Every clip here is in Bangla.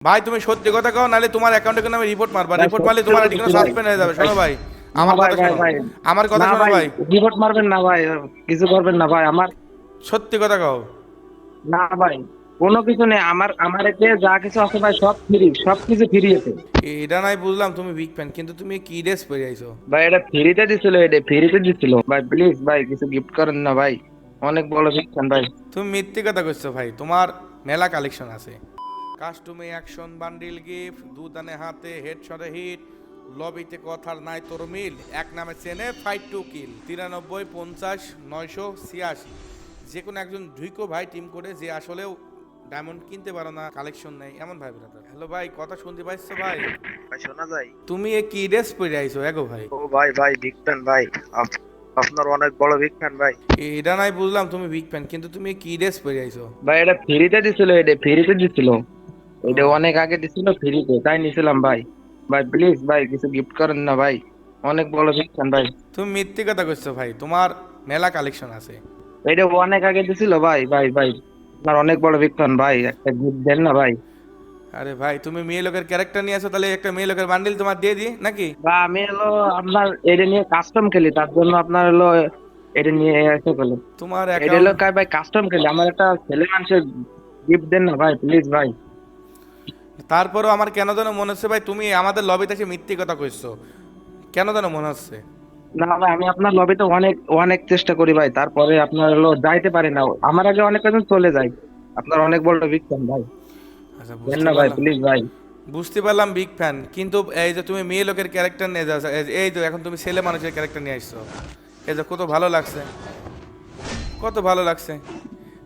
ভাই তুমি সত্যি কথা কও নালে তোমার অ্যাকাউন্টে কিন্তু আমি রিপোর্ট মারবা। রিপোর্ট মারলে তোমার ঠিকানা সাসপেন্ড হয়ে যাবে। শোনো ভাই আমার কথা শোনো। আমার কথা শোনো ভাই রিপোর্ট মারবেন না ভাই কিছু করবেন না ভাই আমার সত্যি কথা কও। না ভাই কোনো কিছু নেই আমার আমার এতে যা কিছু আছে ভাই সব ফ্রি সব কিছু ফ্রি আছে এটা নাই বুঝলাম তুমি বিগ ফ্যান কিন্তু তুমি কি ড্রেস পরে আইছো? ভাই এটা ফ্রিতে দিছিল এটা ফ্রিতে দিছিল। ভাই প্লিজ ভাই কিছু গিফট করেন না ভাই অনেক বড় দিচ্ছেন ভাই। তুমি মিথ্যে কথা কইছো ভাই তোমার মেলা কালেকশন আছে। কাস্টমে অ্যাকশন বান্ডিল গিফট দুদানে হাতে হেডশটে হিট লবিতে কথার নাই তোর মিল এক নামে চেনে ফাইট টু কিল তিরানব্বই পঞ্চাশ নয়শো ছিয়াশি। যে কোনো একজন ঢুইকো ভাই টিম করে যে আসলেও ডায়মন্ড কিনতে পারো না কালেকশন নেই এমন ভাই ব্রাদার হ্যালো ভাই কথা শুনতে পাইছো ভাই? ভাই শোনা যায়। তুমি এ কি ড্রেস পরে আইছো এগো ভাই? ও ভাই ভাই বিগ ফ্যান ভাই। আপনার অনেক বড় বিগ ফ্যান ভাই। এটা নাই বুঝলাম তুমি বিগ ফ্যান কিন্তু তুমি কি ড্রেস পরে আইছো? ভাই এটা ফ্রিতে দিছিল এটা ফ্রিতে দিছিল। এটা অনেক আগে দিছিল ফ্রিতে। তাই নিছিলাম ভাই। ভাই প্লিজ ভাই কিছু গিফট করেন না ভাই। অনেক বড় দিচ্ছেন ভাই। তুমি মিথ্যে কথা কইছো ভাই। তোমার মেলা কালেকশন আছে। এটা অনেক আগে দিছিল ভাই ভাই ভাই। আপনার অনেক বড় বিজ্ঞান ভাই। একটা গিফট দেন না ভাই। আরে ভাই তুমি মেয়ে লোকের ক্যারেক্টার নিয়ে আসো তাহলে একটা মেয়ে লোকের বান্ডিল তোমার দিয়ে দিই নাকি? বা আমি হলো আপনার এটা নিয়ে কাস্টম খেলি তার জন্য আপনার হলো এটা নিয়ে এসে গেলো তোমার এটা হলো কাই ভাই কাস্টম খেলি। আমার একটা ছেলে মানুষের গিফট দেন না ভাই প্লিজ ভাই। তারপরেও আমার কেন যেন মনে হচ্ছে ভাই তুমি আমাদের লবিতে এসে মিথ্যে কথা কইছো। কেন যেন মনে হচ্ছে? না ভাই আমি আপনার লবিতে অনেক অনেক চেষ্টা করি ভাই। তারপরে আপনার হলো যাইতে পারি না। আমার আগে অনেক কজন চলে যায়। আপনার অনেক বড় বিজ্ঞান ভাই। আচ্ছা বুঝতে না ভাই পারলাম। প্লিজ ভাই। বুঝতে পারলাম বিগ ফ্যান কিন্তু এই যে তুমি মেয়ে লোকের ক্যারেক্টার নিয়ে যাও এই- এই তো এখন তুমি ছেলে মানুষের ক্যারেক্টার নিয়ে আসছো। এই যে কত ভালো লাগছে। কত ভালো লাগছে।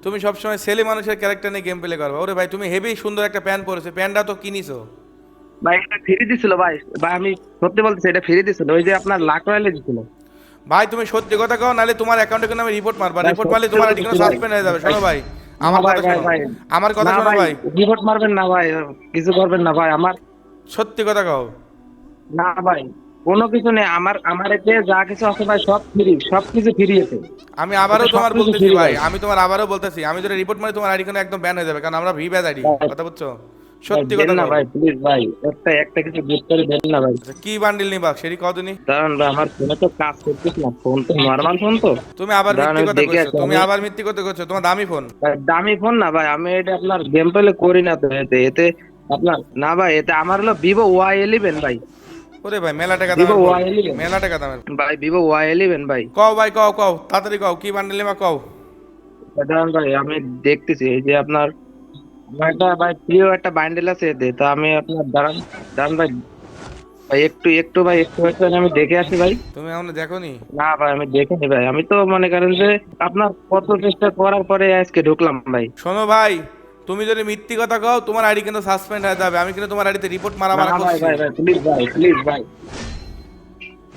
তুমি সবসময় ছেলে মানুষের ক্যারেক্টার নিয়ে গেম প্লে করবা। ওরে ভাই তুমি হেভি সুন্দর একটা প্যান্ট পরেছো। প্যান্টটা তো কিনিছো। ভাই এটা ফ্রি দিছিল ভাই। ভাই আমি সত্যি বলতেছি এটা ফ্রি দিছিল। ওই যে আপনার লাখ রয়েলে দিছিল ভাই তুমি সত্যি কথা কও নালে তোমার অ্যাকাউন্টে কিন্তু আমি রিপোর্ট মারবা। রিপোর্ট মারলে তোমার ঠিকানা। সাসপেন্ড হয়ে যাবে। শোনো ভাই আমার কথা শোনো। ভাই। আমার কথা শোনো ভাই রিপোর্ট মারবেন না ভাই কিছু করবেন না ভাই আমার সত্যি কথা কও। না ভাই। কোনো কিছু নেই। আমার আমার এতে যা কিছু আছে ভাই সব ফ্রি সব কিছু ফ্রি আছে আমি আবারও তোমার বলতেছি ভাই। আমি তোমার আবারও বলতেছি আমি যদি রিপোর্ট মারি তোমার আইডি একদম ব্যান হয়ে যাবে কারণ আমরা ভি ব্যাজ আইডি কথা বুঝছ? সত্যি কথা না ভাই প্লিজ ভাই একটা একটা কিছু গিফট করে দেন না ভাই। আচ্ছা, কি বান্ডিল নিবা? সেটি কদিনই কারণ ভাই, আমার ফোনে তো কাজ করতেছ না ফোন তো নর্মাল ফোন তো। তুমি আবার মিথ্যে কথা কইছো তুমি আবার মিথ্যে কথা কইছো তোমার দামি ফোন দামি ফোন না ভাই আমি এটা আপনার গেম প্লে করি না তো এতে এতে আপনার না ভাই এতে আমার হলো ভিভো ওয়াই ইলেভেন ভাই। ওরে ভাই মেলা টাকা Vivo দামের ফোন। Y11 মেলা টাকা দামের। ভাই ভিভো ওয়াই ইলেভেন ভাই। কও ভাই কও কও তাড়াতাড়ি কও কি বান্ডিল নিবা কও? দাঁড়ান ভাই আমি দেখতেছি এই যে আপনার একটা ভাই প্রিয় একটা বান্ডেল আছে এতে তো আমি আপনার দাঁড়ান দাঁড়ান ভাই। ভাই একটু একটু ভাই একটু একটু আমি দেখে আসি ভাই। তুমি এখনও দেখোনি? না ভাই আমি দেখিনি ভাই। আমি তো মনে করেন যে আপনার কত চেষ্টা করার পরে আজকে ঢুকলাম ভাই। শোনো ভাই তুমি যদি মিথ্যে কথা কও তোমার আইডি কিন্তু সাসপেন্ড হয়ে যাবে। আমি কিন্তু তোমার আইডিতে রিপোর্ট মারা মারা করছি। ভাই ভাই প্লিজ ভাই প্লিজ ভাই।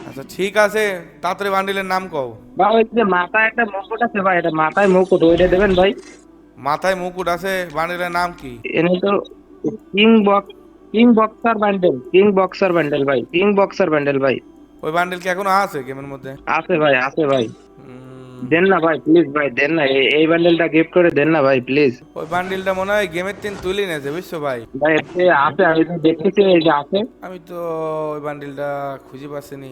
আচ্ছা ঠিক আছে। তাড়াতাড়ি বান্ডিলের নাম কও। ভাই ওই যে মাথায় একটা মুকুট আছে ভাই এটা মাথায় মুকুট ওইটা দেবেন ভাই। মাথায় মুকুট আছে বান্ডিলের নাম কি? এনে তো king box king boxer bundle king boxer bundle ভাই কিং বক্সার বান্ডেল ভাই। ওই বান্ডিল কি এখনও আছে গেমের মধ্যে? আছে ভাই আছে ভাই। দেন না ভাই প্লিজ ভাই দেন না। এই- বান্ডেলটা গিফট করে দেন না ভাই প্লিজ ওই বান্ডিলটা মনে হয় গেমের তিন তুলে নিয়েছে বুঝছ ভাই? ভাই এতে আছে আমি তো দেখতেছি আছে। আমি তো ওই বান্ডিলটা খুঁজে পাচ্ছিনি।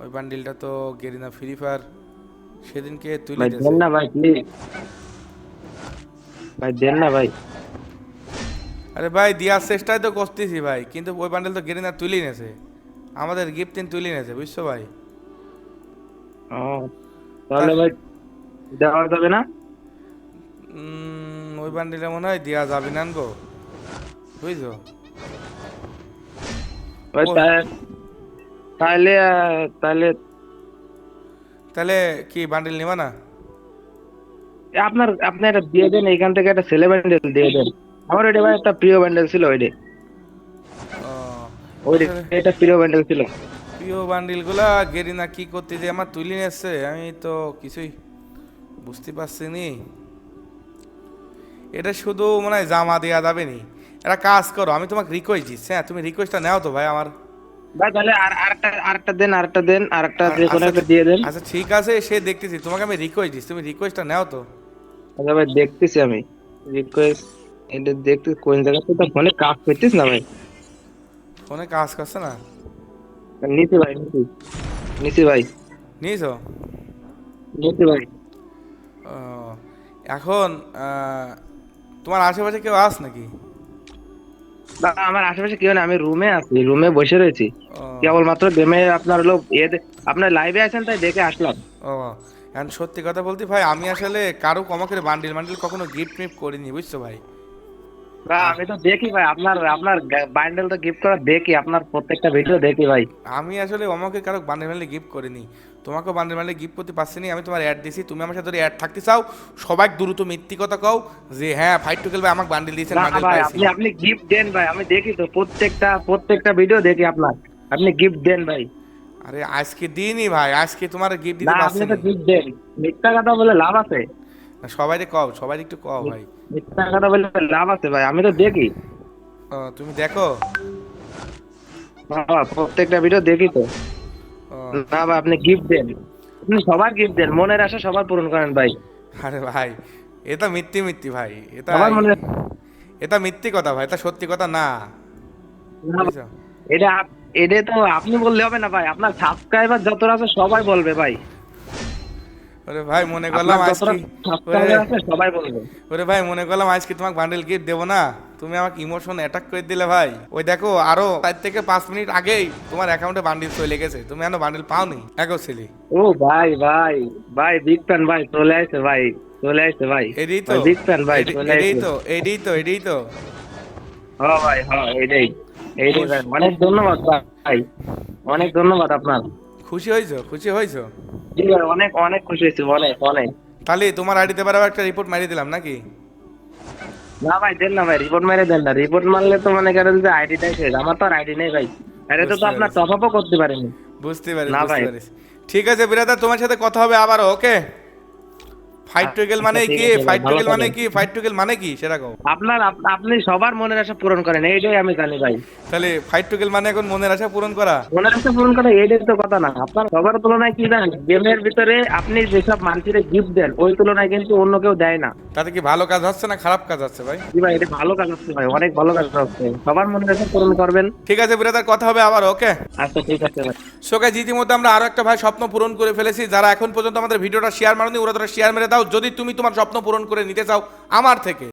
ওই বান্ডিলটা তো গেরিনা ফ্রি ফায়ার সেদিনকে তুলে ভাই দেন না ভাই প্লিজ ভাই দেন না ভাই। আরে ভাই দেওয়ার চেষ্টাই তো করতেছি ভাই কিন্তু ওই বান্ডিল তো গেরিনা তুলে নিয়েছে আমাদের গিফট তিন তুলে নিয়েছে বুঝছ ভাই? ও। তাহলে ভাই দেওয়া যাবে না? ওই বান্ডিলে মনে হয় দেওয়া যাবে না গো বুঝছ? তাহলে তাহলে তাহলে কি বান্ডিল নিবা না? আপনার আপনি এটা দিয়ে দেন এখান থেকে একটা ছেলে ব্যান্ডেল দিয়ে দেন। আমার এটা ভাই একটা প্রিয় ব্যান্ডেল ছিল ওইটা। ওইটা এটা প্রিয় ব্যান্ডেল ছিল। প্রিয় বান্ডিলগুলা গেরিনা কি করতে যে আমার তুলে নিয়েছে আমি তো কিছুই বুঝতে পারছি নি এটা শুধু মনে হয় জামা দেওয়া যাবে নি। একটা কাজ করো আমি তোমাকে রিকোয়েস্ট দিচ্ছি হ্যাঁ তুমি রিকোয়েস্টটা নাও তো ভাই আমার। ভাই তাহলে আর আরেকটা আরেকটা দেন আরেকটা দেন আরেকটা যে কোনো একটা দিয়ে দেন। আচ্ছা ঠিক আছে সে দেখতেছি তোমাকে আমি রিকোয়েস্ট দিচ্ছি তুমি রিকোয়েস্টটা নাও তো। আচ্ছা ভাই দেখতেছি আমি। রিকোয়েস্ট এটা দেখতে কোন জায়গাতে তো ফোনে কাজ করতিস না ভাই? ফোনে কাজ করছে না? নিচে ভাই নিচে নিচে ভাই। নিয়েছো নিচে ভাই। এখন তোমার আশেপাশে কেউ আস নাকি? না আমার আশেপাশে কেউ না আমি রুমে আছি রুমে বসে রয়েছি। কেবলমাত্র গেমে আপনার হলো ইয়ে আপনার লাইভে আছেন তাই দেখে আসলাম। ও এখন সত্যি কথা বলতে ভাই আমি আসলে কারও কমা করে বান্ডিল বান্ডিল কখনো গিফট মিফট করিনি বুঝছ ভাই? আমি তো দেখি ভাই আপনার আপনার বান্ডেল তো গিফট করা দেখি আপনার প্রত্যেকটা ভিডিও দেখি ভাই। আমি আসলে আমাকে কারও বান্ডিল বান্ডিল গিফট করিনি। তোমাকেও বান্ডিল বান্ডিল গিফট করতে পারছি না আমি তোমার অ্যাড দিছি তুমি আমার সাথে অ্যাড থাকতে চাও সবাই দ্রুত মিথ্যি কথা কও যে হ্যাঁ ফাইট টু খেলবে আমাকে বান্ডিল দিয়েছেন না বান্ডিল পাইছি। আপনি আপনি গিফট দেন ভাই আমি দেখি তো প্রত্যেকটা প্রত্যেকটা ভিডিও দেখি আপনার। আপনি গিফট দেন ভাই। আরে আজকে দিনই ভাই আজকে তোমার গিফট দিতে পারছি আপনি তো গিফট দেন। মিথ্যা কথা বলে লাভ আছে। সবাই কও সবাই একটু কও ভাই। মিথ্যা কথা বলে লাভ আছে ভাই আমি তো দেখি। ও, তুমি দেখো? বাবা প্রত্যেকটা ভিডিও দেখি তো। না ভাই আপনি গিফট দেন। আপনি সবার গিফট দেন মনের আশা সবার পূরণ করেন ভাই। আরে ভাই এটা মিথ্যি মিথ্যি ভাই এটা সবার মনে এটা মিথ্যি কথা ভাই এটা সত্যি কথা না? এটা এটা তো আপনি বললে হবে না ভাই আপনার সাবস্ক্রাইবার যতটা আছে সবাই বলবে ভাই। ওরে ভাই মনে করলাম আজকে সবাই বলবে ওরে ভাই মনে করলাম আজকে তোমাকে বান্ডেল গিফট দেবো না। তুমি আমাকে ইমোশন অ্যাটাক করে দিলে ভাই। ওই দেখো আরও চার থেকে পাঁচ মিনিট আগেই তোমার অ্যাকাউন্টে বান্ডিল চলে গেছে। তুমি এখনও বান্ডিল পাওনি? ছেলে ও ভাই ভাই ভাই বিগ ফ্যান ভাই চলে আসছে ভাই চলে আসছে ভাই। এটাই তো বিগ ফ্যান ভাই চলে আসছে তো এটাই তো এটাই তো। হ্যাঁ ভাই হ্যাঁ এইটাই এইটাই ভাই। অনেক ধন্যবাদ ভাই অনেক ধন্যবাদ আপনার। খুশি হয়েছো খুশি হয়েছো? জি ভাই অনেক অনেক খুশি হয়েছি অনেক অনেক তাহলে তোমার আইডিতে বারবার একটা রিপোর্ট মারিয়ে দিলাম নাকি? না ভাই দেন না ভাই রিপোর্ট মেরে দেন না। রিপোর্ট মারলে তো মনে করেন যে আইডিটাই শেষ আমার তো আর আইডি নেই ভাই। আরে তো তো আপনার। টপ আপও করতে পারেনি। বুঝতে পারি না ভাই। ঠিক আছে বিরাদা তোমার সাথে কথা হবে আবার ওকে ফাইট টুগেল মানে আচ্ছা, কি ফাইট ভালো টুগেল মানে কি? ফাইট টুগেল মানে কি? সেটা কও আপনার আপনি সবার মনের আশা পূরণ করেন এইটাই আমি জানি ভাই। তাহলে ফাইট টুগেল মানে এখন মনের আশা পূরণ করা? মনের আশা পূরণ করা এইটাই তো কথা না। আপনার সবার তুলনায় কি জানেন গেমের ভিতরে আপনি যেসব মানুষের গিফট দেন ওই তুলনায় কিন্তু অন্য কেউ দেয় না। তাতে কি ভালো কাজ হচ্ছে না খারাপ কাজ হচ্ছে ভাই? জি ভাই এটা ভালো কাজ হচ্ছে ভাই অনেক ভালো কাজ হচ্ছে। সবার মনের আশা পূরণ করবেন। ঠিক আছে বিরাদার কথা হবে আবার ওকে? আচ্ছা ঠিক আছে ভাই। সোকে ইতিমধ্যে আমরা আরও একটা ভাই স্বপ্ন পূরণ করে ফেলেছি। যারা এখন পর্যন্ত আমাদের ভিডিওটা শেয়ার মারনি ওরা তারা শেয়ার মেরে দাও। যদি তুমি তোমার স্বপ্ন পূরণ করে নিতে চাও আমার থেকে।